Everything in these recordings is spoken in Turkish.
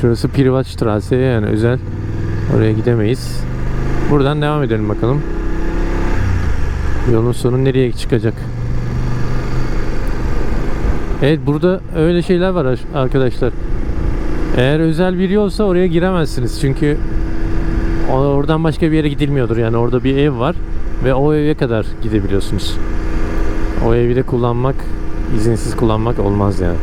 Şurası Privatstraße yani özel. Oraya gidemeyiz. Buradan devam edelim bakalım. Yolun sonu nereye çıkacak? Evet burada öyle şeyler var ar- arkadaşlar. Eğer özel bir yolsa oraya giremezsiniz. Çünkü oradan başka bir yere gidilmiyordur. Yani orada bir ev var ve o eve kadar gidebiliyorsunuz. O evi de kullanmak, izinsiz kullanmak olmaz yani.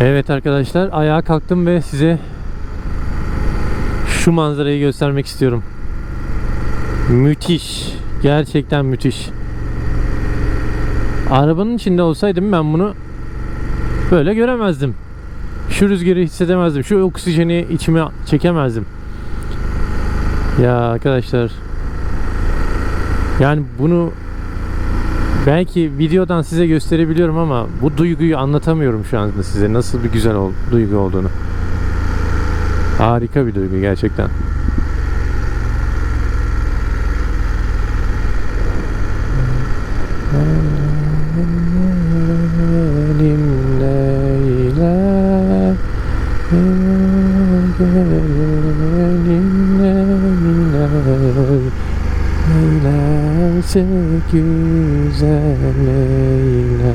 Evet arkadaşlar ayağa kalktım ve size şu manzarayı göstermek istiyorum. Müthiş. Gerçekten müthiş. Arabanın içinde olsaydım ben bunu böyle göremezdim. Şu rüzgarı hissedemezdim. Şu oksijeni içime çekemezdim. Ya arkadaşlar yani bunu belki videodan size gösterebiliyorum ama bu duyguyu anlatamıyorum şu anda size nasıl bir güzel ol, duygu olduğunu. Harika bir duygu gerçekten. Leyla'sı güzel Leyla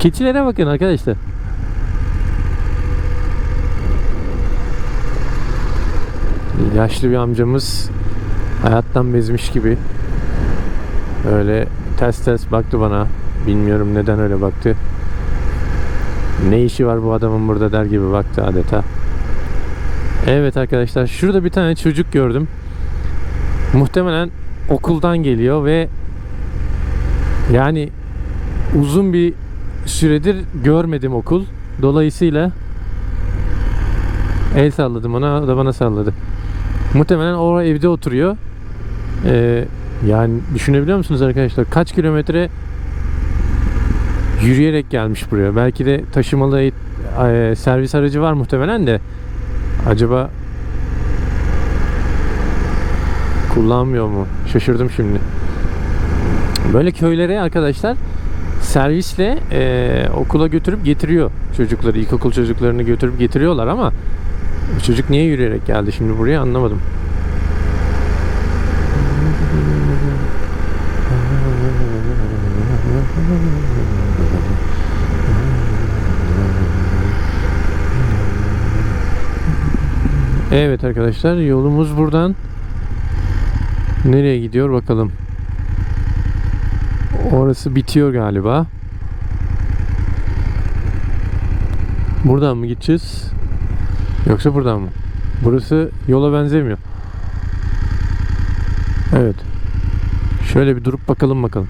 Keçilere bakın arkadaşlar. Yaşlı bir amcamız hayattan bezmiş gibi öyle ters ters baktı bana. Bilmiyorum neden öyle baktı. Ne işi var bu adamın burada der gibi baktı adeta. Evet arkadaşlar şurada bir tane çocuk gördüm. Muhtemelen okuldan geliyor ve yani uzun bir süredir görmedim okul. Dolayısıyla el salladım ona o da bana salladı. Muhtemelen o evde oturuyor. Ee, yani düşünebiliyor musunuz arkadaşlar? Kaç kilometre yürüyerek gelmiş buraya. Belki de taşımalı e, servis aracı var muhtemelen de. Acaba kullanmıyor mu? Şaşırdım şimdi. Böyle köylere arkadaşlar servisle e, okula götürüp getiriyor çocukları. İlkokul çocuklarını götürüp getiriyorlar ama çocuk niye yürüyerek geldi şimdi buraya anlamadım. Evet arkadaşlar yolumuz buradan nereye gidiyor bakalım. Orası bitiyor galiba. Buradan mı gideceğiz? Yoksa buradan mı? Burası yola benzemiyor. Evet. Şöyle bir durup bakalım bakalım.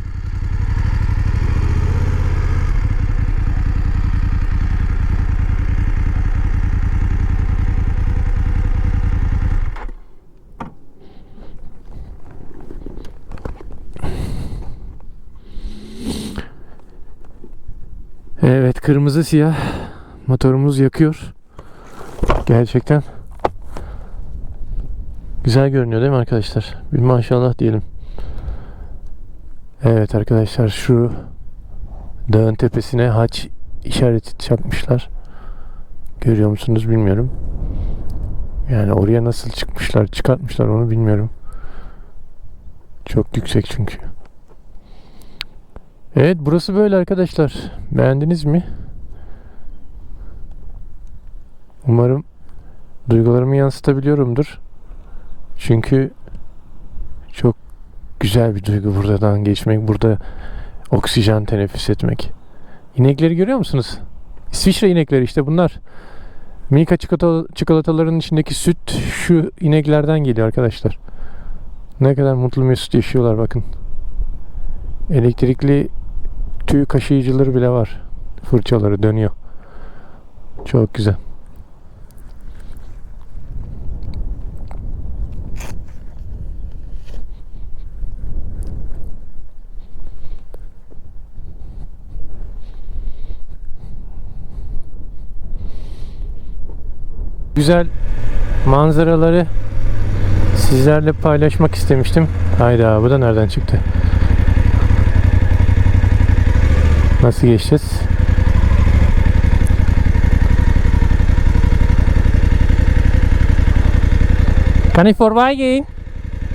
Evet kırmızı siyah motorumuz yakıyor. Gerçekten güzel görünüyor değil mi arkadaşlar? Bir maşallah diyelim. Evet arkadaşlar şu dağın tepesine haç işareti çakmışlar. Görüyor musunuz bilmiyorum. Yani oraya nasıl çıkmışlar, çıkartmışlar onu bilmiyorum. Çok yüksek çünkü. Evet burası böyle arkadaşlar. Beğendiniz mi? Umarım duygularımı yansıtabiliyorumdur. Çünkü çok güzel bir duygu buradan geçmek, burada oksijen teneffüs etmek. İnekleri görüyor musunuz? İsviçre inekleri işte bunlar. Milka çikolata, çikolataların içindeki süt şu ineklerden geliyor arkadaşlar. Ne kadar mutlu mesut yaşıyorlar bakın. Elektrikli tüy kaşıyıcıları bile var. Fırçaları dönüyor. Çok güzel. Güzel manzaraları Sizlerle paylaşmak istemiştim. Hayda bu da nereden çıktı? Nasıl geçeceğiz? Kan ni voorbij gaan?